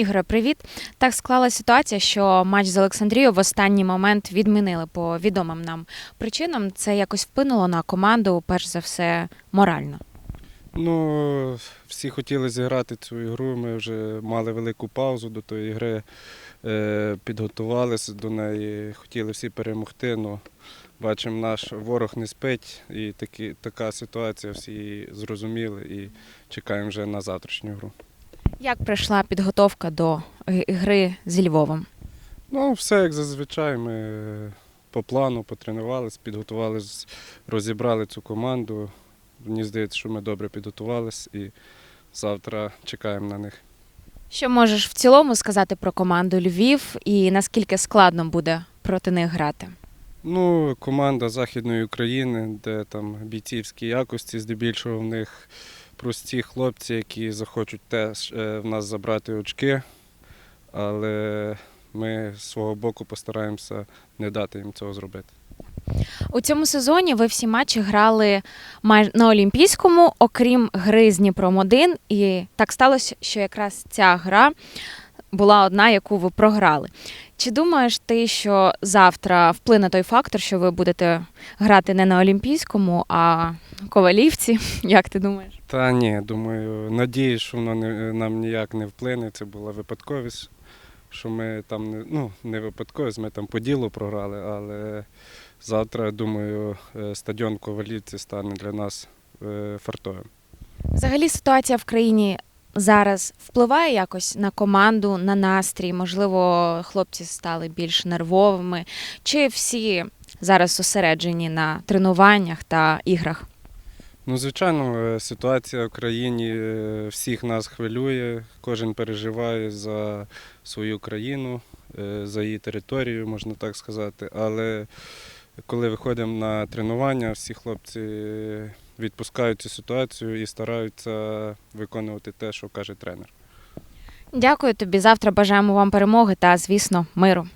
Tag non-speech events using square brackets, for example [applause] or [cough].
Ігоре, привіт. Так склалася ситуація, що матч з Олександрією в останній момент відмінили по відомим нам причинам. Це якось вплинуло на команду, перш за все, морально. Ну, всі хотіли зіграти цю ігру. Ми вже мали велику паузу до тої гри, е, підготувалися до неї, хотіли всі перемогти. але бачимо, наш ворог не спить, і такі, така ситуація всі зрозуміли і чекаємо вже на завтрашню гру. Як пройшла підготовка до гри зі Львовом? Ну, все як зазвичай. Ми е, по плану потренувалися, підготувалися, розібрали цю команду. Мені здається, що ми добре підготувалися і завтра чекаємо на них. Що можеш в цілому сказати про команду Львів і наскільки складно буде проти них грати? Ну, команда Західної України, де там бійцівські якості, здебільшого в них прості хлопці, які захочуть теж е, в нас забрати очки, але ми з свого боку постараємося не дати їм цього зробити. У цьому сезоні ви всі матчі грали на Олімпійському, окрім гри з Дніпром 1 І так сталося, що якраз ця гра була одна, яку ви програли. Чи думаєш ти, що завтра вплине той фактор, що ви будете грати не на Олімпійському, а Ковалівці? [laughs] Як ти думаєш? Та ні, думаю, надіюсь, що воно не, нам ніяк не вплине. Це була випадковість, що ми там не, ну, не випадковість, ми там по ділу програли, але завтра, думаю, е, стадіон Ковалівці стане для нас е, фартовим. Взагалі ситуація в країні зараз впливає якось на команду, на настрій. Можливо, хлопці стали більш нервовими, чи всі зараз зосереджені на тренуваннях та іграх? Ну, звичайно, е, ситуація в країні е, всіх нас хвилює, кожен переживає за свою країну, е, за її територію, можна так сказати. Але коли виходимо на тренування, всі хлопці відпускають цю ситуацію і стараються виконувати те, що каже тренер. Дякую тобі. Завтра бажаємо вам перемоги та, звісно, миру.